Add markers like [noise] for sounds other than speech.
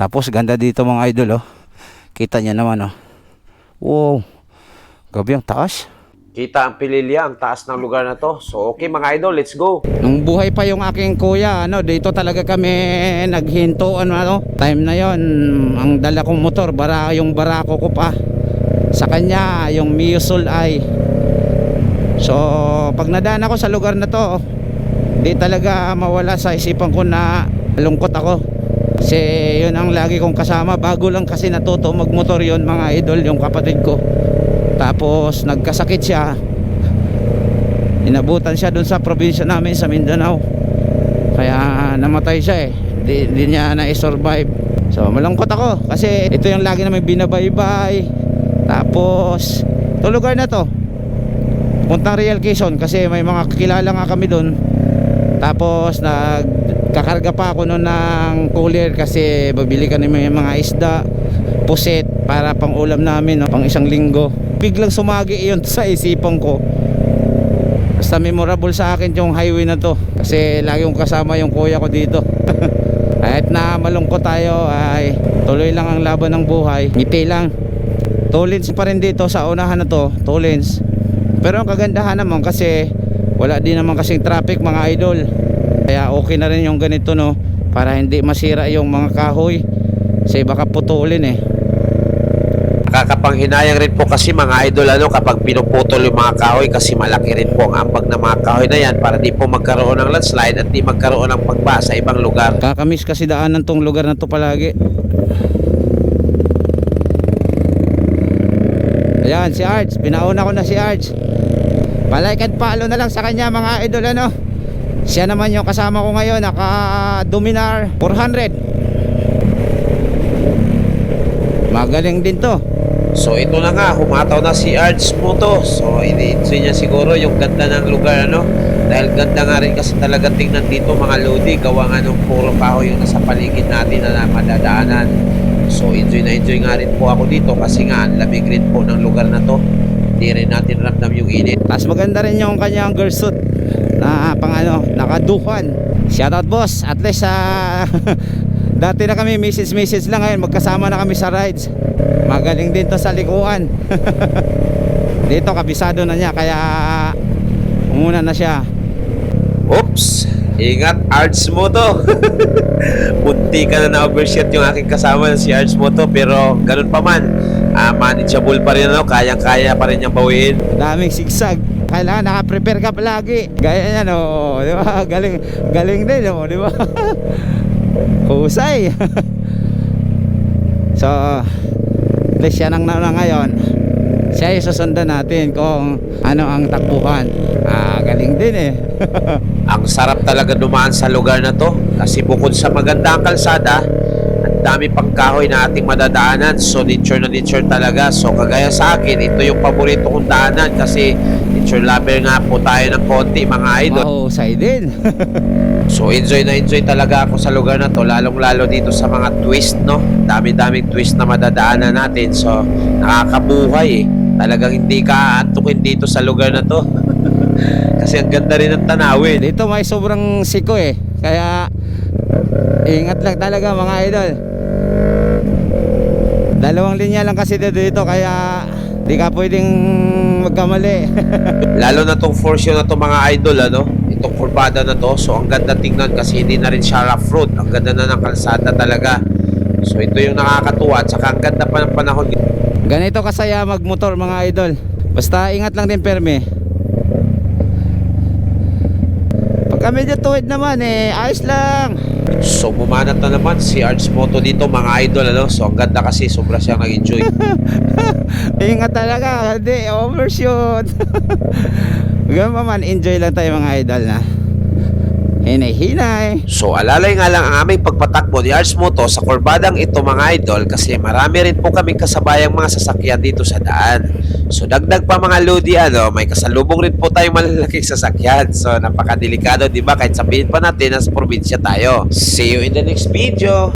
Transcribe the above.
Tapos ganda dito mga idol oh. Kita niya naman oh. Wow. Gabi ang taas. Kita ang pililya, ang taas ng lugar na to. So okay mga idol, let's go. Nung buhay pa yung aking kuya, ano, dito talaga kami naghinto ano, ano. Time na yon, ang dala kong motor, bara yung barako ko pa. Sa kanya, yung Miusul ay. So, pag nadaan ako sa lugar na to, di talaga mawala sa isipan ko na lungkot ako. Kasi yun ang lagi kong kasama. Bago lang kasi natuto magmotor yon mga idol, yung kapatid ko. Tapos nagkasakit siya. Inabutan siya dun sa probinsya namin sa Mindanao. Kaya namatay siya eh. Di, di niya na-survive. So malungkot ako. Kasi ito yung lagi namin binabaybay. Tapos ito lugar na to. Puntang Real Quezon kasi may mga kilala nga kami dun. Tapos nagkakarga pa ako noon ng cooler kasi babili ka yung mga isda puset para pang ulam namin no, pang isang linggo. Biglang sumagi yun [laughs] sa isipan ko. Basta memorable sa akin yung highway na to Kasi lagi kong kasama yung kuya ko dito. [laughs] Kahit na malungkot tayo ay tuloy lang ang laban ng buhay. Ngiti lang. Tulins pa rin dito sa unahan na to Tulins Pero ang kagandahan naman kasi Wala din naman kasing traffic mga idol Kaya okay na rin yung ganito no Para hindi masira yung mga kahoy Kasi baka putulin eh Nakakapanghinayang rin po kasi mga idol ano kapag pinuputol yung mga kahoy kasi malaki rin po ang ambag ng mga kahoy na yan para di po magkaroon ng landslide at di magkaroon ng pagba sa ibang lugar. Kakamiss kasi daanan tong lugar na to palagi. Ayan, si Arch. Pinauna ko na si Arch. Palike and follow na lang sa kanya mga idol ano. Siya naman yung kasama ko ngayon, naka Dominar 400. Magaling din to. So ito na nga, humataw na si Arts Moto. So ini-enjoy niya siguro yung ganda ng lugar ano. Dahil ganda nga rin kasi talaga tingnan dito mga lodi. Gawa nga ng puro kahoy yung nasa paligid natin na madadaanan. So enjoy na enjoy nga rin po ako dito kasi nga ang lamig rin po ng lugar na to. Hindi rin natin ramdam yung init. Tapos maganda rin yung kanyang girl suit pang ano, nakaduhan. Shoutout boss, at least sa [laughs] dati na kami message message lang ngayon magkasama na kami sa rides. Magaling din to sa likuan. [laughs] Dito kabisado na niya kaya umuna na siya. Oops! Ingat, Arts Moto! [laughs] Munti ka na na-overshoot yung aking kasama si Arts Moto pero ganun pa man, ah, manageable pa rin ano, kayang-kaya pa rin niyang bawiin. Daming sigsag. Kailangan naka-prepare ka palagi. Gaya yan oh, di ba? [laughs] Galing galing din oh, di ba? [laughs] Husay. [laughs] so, at least siya nang nauna ngayon. Siya yung susundan natin kung ano ang takbuhan. Ah, galing din eh. Ang sarap talaga dumaan sa lugar na to kasi bukod sa magandang kalsada, ang dami pang kahoy na ating madadaanan. So nature na nature talaga. So kagaya sa akin, ito yung paborito kong daanan kasi nature lover nga po tayo ng konti mga idol. Mahusay din. [laughs] So enjoy na enjoy talaga ako sa lugar na to lalong lalo dito sa mga twist no. Dami-daming twist na madadaanan natin. So nakakabuhay eh. Talagang hindi ka aantukin dito sa lugar na to. [laughs] Kasi ang ganda rin ng tanawin. Dito may sobrang siko eh. Kaya ingat lang talaga mga idol. Dalawang linya lang kasi dito, dito kaya di ka pwedeng magkamali. [laughs] Lalo na tong force na to mga idol ano. Itong kurbada na to. So ang ganda tingnan kasi hindi na rin siya rough road. Ang ganda na ng kalsada talaga. So ito yung nakakatuwa. At saka ang ganda pa ng panahon. Ganito kasaya magmotor mga idol. Basta ingat lang din perme. Pagka medyo tuwid naman eh, ayos lang. So bumanat na naman si Arts Moto dito mga idol ano. So ang ganda kasi sobra siyang nag-enjoy. [laughs] Ingat talaga, hindi overshoot. [laughs] Pa man, enjoy lang tayo mga idol na. Hinay-hinay. So alalay nga lang ang aming pagpatakbo ni Arts Moto sa kurbadang ito mga idol kasi marami rin po kaming kasabayang mga sasakyan dito sa daan. So dagdag pa mga lodi ano, may kasalubong rin po tayong malalaking sasakyan. So napakadelikado 'di ba kahit sabihin pa natin na sa probinsya tayo. See you in the next video.